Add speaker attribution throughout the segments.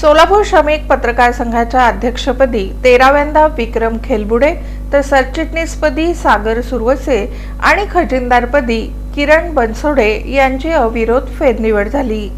Speaker 1: सोलापूर श्रमिक पत्रकार संघाच्या अध्यक्षपदी तेराव्यांदा विक्रम खेलबुडे तर सरचिटणीसपदी सागर सुरवसे आणि खजिनदारपदी किरण बनसोडे यांची अविरोध फेरनिवड झाली.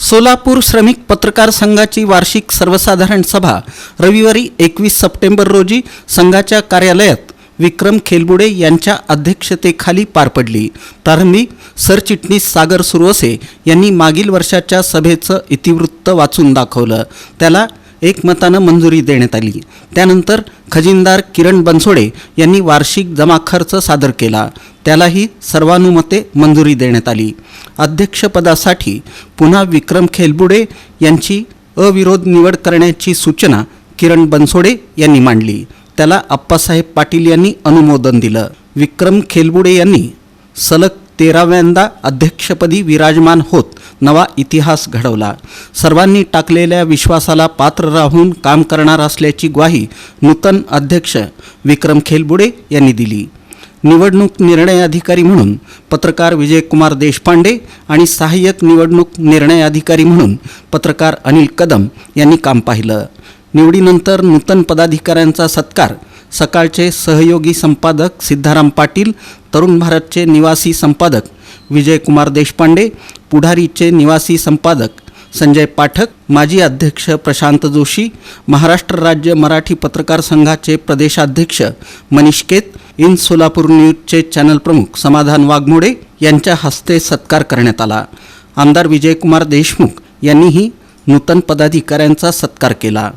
Speaker 2: सोलापूर श्रमिक पत्रकार संघाची वार्षिक सर्वसाधारण सभा रविवारी एकवीस सप्टेंबर रोजी संघाच्या कार्यालयात विक्रम खेलबुडे यांच्या अध्यक्षतेखाली पार पडली. प्रारंभी सरचिटणीस सागर सुरवसे यांनी मागील वर्षाच्या सभेचं इतिवृत्त वाचून दाखवलं. त्याला एकमतानं मंजुरी देण्यात आली. त्यानंतर खजिनदार किरण बनसोडे यांनी वार्षिक जमा खर्च सादर केला. त्यालाही सर्वानुमते मंजुरी देण्यात आली. अध्यक्षपदासाठी पुन्हा विक्रम खेलबुडे यांची अविरोध निवड करण्याची सूचना किरण बनसोडे यांनी मांडली. त्याला आप्पासाहेब पाटील यांनी अनुमोदन दिलं. विक्रम खेलबुडे यांनी सलग तेराव्यांदा अध्यक्षपदी विराजमान होत नवा इतिहास घडवला. सर्वांनी टाकलेल्या विश्वासाला पात्र राहून काम करणार असल्याची ग्वाही नूतन अध्यक्ष विक्रम खेलबुडे यांनी दिली. निवडणूक निर्णय अधिकारी म्हणून पत्रकार विजयकुमार देशपांडे आणि सहाय्यक निवडणूक निर्णय अधिकारी म्हणून पत्रकार अनिल कदम यांनी काम पाहिलं. निवडीनंतर नूतन पदाधिकाऱ्यांचा सत्कार. सकाळचे सहयोगी संपादक सिद्धाराम पाटील तरुण भारतचे निवासी संपादक विजयकुमार देशपांडे पुढारीचे निवासी संपादक संजय पाठक माजी अध्यक्ष प्रशांत जोशी महाराष्ट्र राज्य मराठी पत्रकार संघाचे प्रदेशाध्यक्ष मनीष केत इन सोलापूर न्यूजचे चॅनल प्रमुख समाधान वाघमोडे यांच्या हस्ते सत्कार करण्यात आला. आमदार विजयकुमार देशमुख यांनीही नूतन पदाधिकाऱ्यांचा सत्कार केला.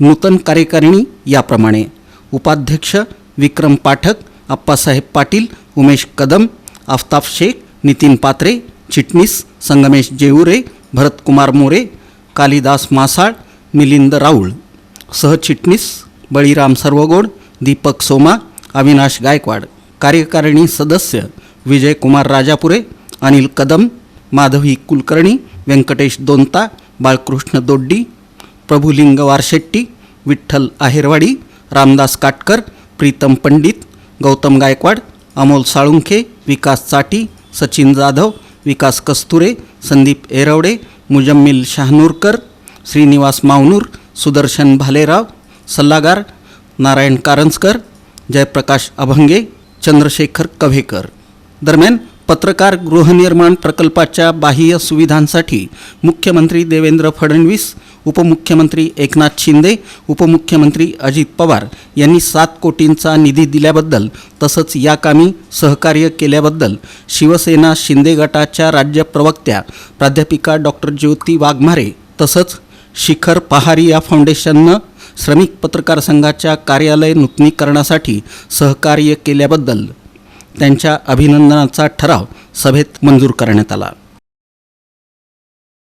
Speaker 2: नूतन कार्यकारिणी याप्रमाणे. उपाध्यक्ष विक्रम पाठक आप्पासाहेब पाटील उमेश कदम आफताब शेख नितीन पात्रे चिटणीस संगमेश जेऊरे भरतकुमार मोरे कालिदास मासाळ मिलिंद राऊळ. सहचिटणीस बळीराम सर्वगोड दीपक सोमा अविनाश गायकवाड. कार्यकारिणी सदस्य विजयकुमार राजापुरे अनिल कदम माधवी कुलकर्णी व्यंकटेश दोंता बाळकृष्ण दोड्डी प्रभुलिंग वारशेट्टी विठ्ठल आहेरवाडी रामदास काटकर प्रीतम पंडित गौतम गायकवाड अमोल साळुंखे विकास चाटी सचिन जाधव विकास कस्तुरे संदीप एरवडे मुजम्मिल शहानूरकर श्रीनिवास मावनूर सुदर्शन भालेराव सल्लागार नारायण कारंजकर जयप्रकाश अभंगे चंद्रशेखर कव्हेकर. दरम्यान पत्रकार गृहनिर्माण प्रकल्पाच्या बाह्य सुविधांसाठी मुख्यमंत्री देवेंद्र फडणवीस उपमुख्यमंत्री एकनाथ शिंदे उपमुख्यमंत्री अजित पवार यांनी सात कोटींचा निधी दिल्याबद्दल तसंच या कामी सहकार्य केल्याबद्दल शिवसेना शिंदे गटाच्या राज्य प्रवक्त्या प्राध्यापिका डॉक्टर ज्योती वाघमारे तसंच शिखर पहारी या फाउंडेशननं श्रमिक पत्रकार संघाच्या कार्यालय नूतनीकरणासाठी सहकार्य केल्याबद्दल त्यांच्या अभिनंदनाचा ठराव सभेत मंजूर करण्यात आला.